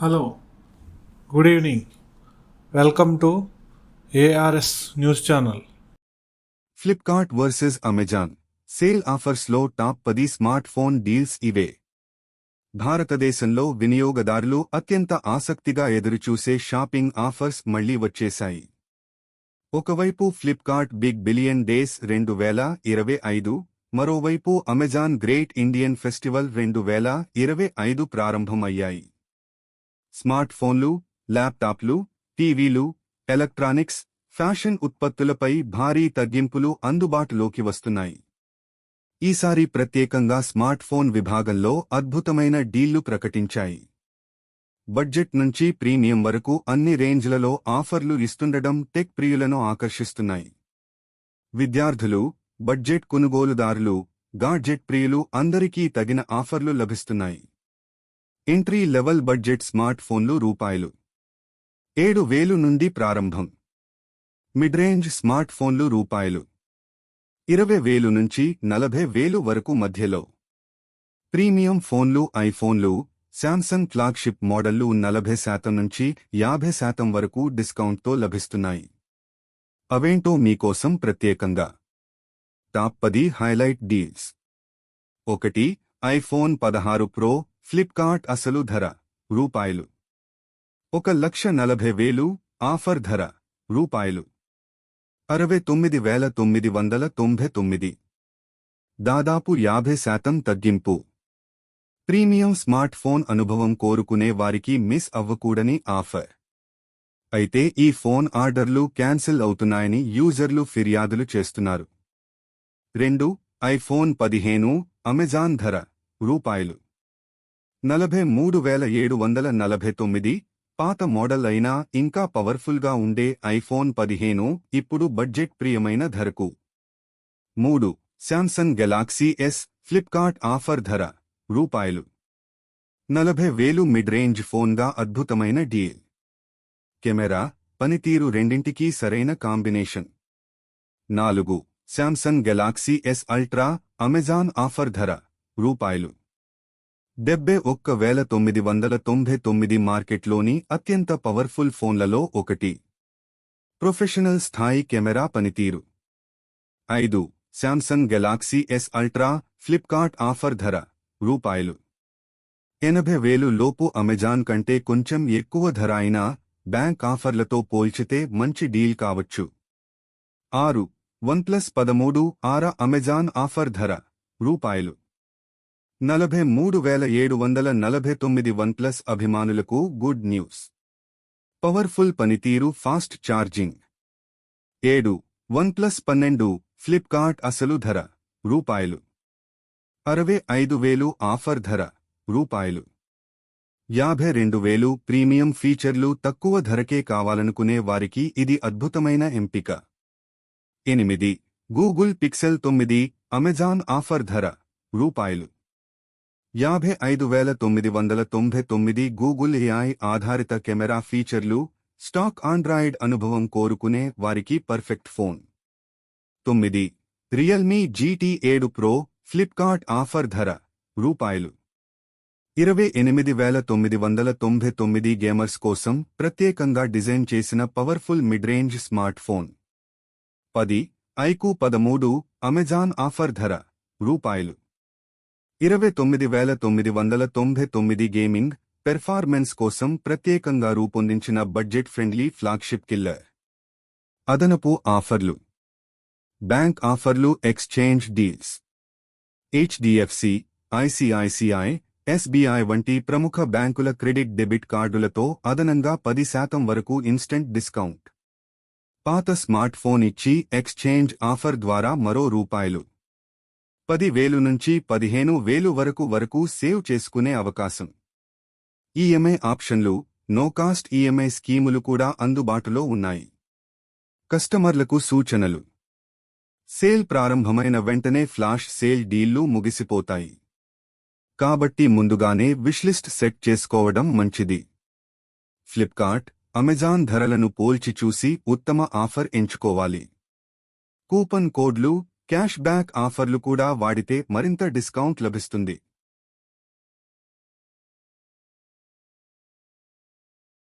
Hello good evening. Welcome to A R S news channel. Flipkart versus Amazon sale ఆఫర్స్లో top పది smart phone deals ఇవే. భారతదేశంలో వినియోగదారులు అత్యంత ఆసక్తిగా ఎదురుచూసే షాపింగ్ ఆఫర్స్ మళ్ళీ వచ్చేశాయి. ఒకవైపు ఫ్లిప్కార్ట్ బిగ్ బిలియన్ డేస్ రెండు వేల ఇరవై ఐదు మరోవైపు అమెజాన్ గ్రేట్ ఇండియన్ ఫెస్టివల్ రెండు వేల ఇరవై ఐదు ప్రారంభమయ్యాయి. స్మార్ట్ ఫోన్లు ల్యాప్టాప్లు టీవీలు ఎలక్ట్రానిక్స్ ఫ్యాషన్ ఉత్పత్తులపై భారీ తగ్గింపులు అందుబాటులోకి వస్తున్నాయి. ఈసారి ప్రత్యేకంగా స్మార్ట్ ఫోన్ విభాగంలో అద్భుతమైన డీళ్ళు ప్రకటించాయి. బడ్జెట్ నుంచి ప్రీమియం వరకు అన్ని రేంజ్లలో ఆఫర్లు ఇస్తుండడం టెక్ ప్రియులను ఆకర్షిస్తున్నాయి. విద్యార్థులు బడ్జెట్ కొనుగోలుదారులు గాడ్జెట్ ప్రియులు అందరికీ తగిన ఆఫర్లు లభిస్తున్నాయి. ఎంట్రీ లెవెల్ బడ్జెట్ స్మార్ట్ ఫోన్లు రూపాయలు. ఏడు వేలు నుండి ప్రారంభం. మిడ్ రేంజ్ స్మార్ట్ ఫోన్లు రూపాయలు. ఇరవై వేలు నుంచి నలభై వేలు వరకు మధ్యలో. ప్రీమియం ఫోన్లు ఐఫోన్లు శాంసంగ్ ఫ్లాగ్షిప్ మోడళ్ళు నలభై శాతం నుంచి యాభై శాతం వరకు డిస్కౌంట్తో లభిస్తున్నాయి. అవేంటో మీకోసం ప్రత్యేకంగా. టాప్ పది హైలైట్ డీల్స్. ఒకటి ఐఫోన్ పదహారు ప్రో ఫ్లిప్కార్ట్ అసలు ధర రూపాయలు. ఒక లక్ష నలభై వేలు ఆఫర్ ధర రూపాయలు. అరవై తొమ్మిది వేల తొమ్మిది వందల తొంభై తొమ్మిది. దాదాపు యాభై శాతం తగ్గింపు. ప్రీమియం స్మార్ట్ ఫోన్ అనుభవం కోరుకునే వారికి మిస్ అవ్వకూడని ఆఫర్. అయితే ఈ ఫోన్ ఆర్డర్లు క్యాన్సిల్ అవుతున్నాయని యూజర్లు ఫిర్యాదులు చేస్తున్నారు. రెండు ఐఫోన్ పదిహేను అమెజాన్ ధర రూపాయలు. నలభై మూడు వేల ఏడు వందల నలభై తొమ్మిది. పాత మోడల్ అయినా ఇంకా పవర్ఫుల్గా ఉండే ఐఫోన్ పదిహేను ఇప్పుడు బడ్జెట్ ప్రియమైన ధరకు. మూడు. Samsung Galaxy S Flipkart offer ధర రూపాయలు. నలభై వేలు మిడ్ రేంజ్ ఫోన్గా అద్భుతమైన డీల్. కెమెరా పనితీరు రెండింటికీ సరైన కాంబినేషన్. నాలుగు. Samsung Galaxy S Ultra Amazon offer ధర రూపాయలు. డెబ్బై ఒక్క వేల తొమ్మిది వందల తొంభై తొమ్మిది మార్కెట్లోని అత్యంత పవర్ఫుల్ ఫోన్లలో ఒకటి. ప్రొఫెషనల్ స్థాయి కెమెరా పనితీరు. ఐదు. Samsung Galaxy S Ultra Flipkart offer ధర రూపాయలు. ఎనభై వేలు లోపు అమెజాన్ కంటే కొంచెం ఎక్కువ ధర అయినా బ్యాంక్ ఆఫర్లతో పోల్చితే మంచి డీల్ కావచ్చు. ఆరు. వన్ప్లస్ పదమూడు ఆర అమెజాన్ ఆఫర్ ధర రూపాయలు. నలభై మూడు వేల ఏడు వందల నలభై తొమ్మిది వన్ప్లస్ అభిమానులకు గుడ్ న్యూస్. పవర్ఫుల్ పనితీరు ఫాస్ట్ ఛార్జింగ్. ఏడు వన్ప్లస్ పన్నెండు ఫ్లిప్కార్ట్ అసలు ధర రూపాయలు. అరవై ఐదు వేలు ఆఫర్ ధర రూపాయలు. యాభై రెండు వేలు ప్రీమియం ఫీచర్లు తక్కువ ధరకే కావాలనుకునే వారికి ఇది అద్భుతమైన ఎంపిక. ఎనిమిది గూగుల్ పిక్సెల్ తొమ్మిది అమెజాన్ ఆఫర్ ధర రూపాయలు. యాభై ఐదు వేల తొమ్మిది వందల తొంభై తొమ్మిది గూగుల్ ఏఐ ఆధారిత కెమెరా ఫీచర్లు స్టాక్ ఆండ్రాయిడ్ అనుభవం కోరుకునే వారికి పర్ఫెక్ట్ ఫోన్. తొమ్మిది. రియల్మీ జీటీ ఏడు ప్రో ఫ్లిప్కార్ట్ ఆఫర్ ధర రూపాయలు. ఇరవై ఎనిమిది వేల తొమ్మిది వందల తొంభై తొమ్మిది గేమర్స్ కోసం ప్రత్యేకంగా డిజైన్ చేసిన powerful mid range smart phone పది ఐకు పదమూడు అమెజాన్ ఆఫర్ ధర రూపాయలు. ఇరవై తొమ్మిది వేల తొమ్మిది వందల తొంభై తొమ్మిది గేమింగ్ పెర్ఫార్మెన్స్ కోసం ప్రత్యేకంగా రూపొందించిన బడ్జెట్ ఫ్రెండ్లీ ఫ్లాగ్షిప్ కిల్లర్. అదనపు ఆఫర్లు. బ్యాంక్ ఆఫర్లు exchange deals. HDFC ICICI SBI వంటి ప్రముఖ బ్యాంకుల క్రెడిట్ డెబిట్ కార్డులతో అదనంగా పది శాతం వరకు ఇన్స్టెంట్ డిస్కౌంట్. పాత స్మార్ట్ ఫోన్ ఇచ్చి ఎక్స్చేంజ్ ఆఫర్ ద్వారా మరో రూపాయలు. పది వేలు నుంచి పదిహేను వేలు వరకు వరకు సేవ్ చేసుకునే అవకాశం. ఈఎంఐ ఆప్షన్లు నో కాస్ట్ ఈఎంఐ స్కీములు కూడా అందుబాటులో ఉన్నాయి. కస్టమర్లకు సూచనలు. సేల్ ప్రారంభమైన వెంటనే ఫ్లాష్ సేల్ డీళ్ళు ముగిసిపోతాయి. కాబట్టి ముందుగానే విష్లిస్ట్ సెట్ చేసుకోవడం మంచిది. ఫ్లిప్కార్ట్ అమెజాన్ ధరలను పోల్చి చూసి ఉత్తమ ఆఫర్ ఎంచుకోవాలి. కూపన్ కోడ్లు క్యాష్ బ్యాక్ ఆఫర్లు కూడా వాడితే మరింత డిస్కౌంట్ లభిస్తుంది.